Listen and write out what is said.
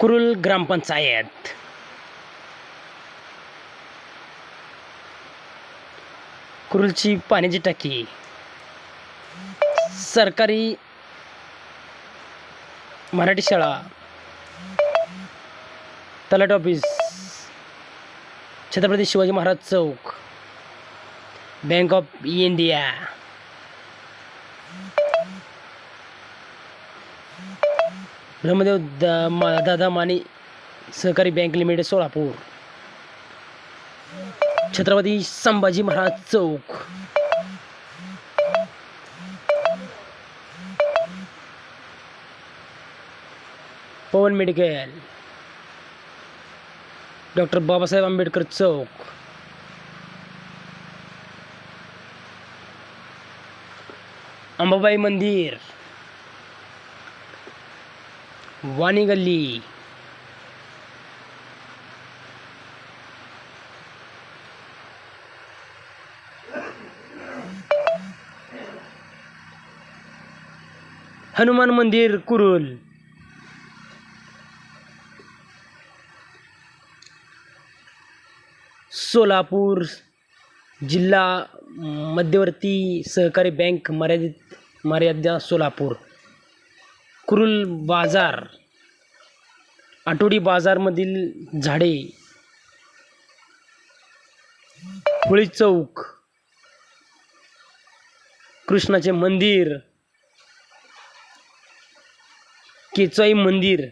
कुरुल ग्रामपंचायत. कुरुलची पाण्याची टाकी. सरकारी मराठी शाळा. तलाट ऑफिस छत्रपती शिवाजी महाराज चौक. बँक ऑफ इंडिया ब्रह्मदेव दा दादा माने सहकारी बँक लिमिटेड सोलापूर. छत्रपती संभाजी महाराज चौक. पवन मेडिकल. डॉक्टर बाबासाहेब आंबेडकर चौक. अंबाबाई मंदिर. वाणी गल्ली हनुमान मंदिर कुरुल. सोलापूर जिल्हा मध्यवर्ती सहकारी बँक मर्यादित मर्यादा सोलापूर. कुरुल बाजार आठवडी बाजारमधील झाडे होळी चौक कृष्णाचे मंदिर केचाई मंदिर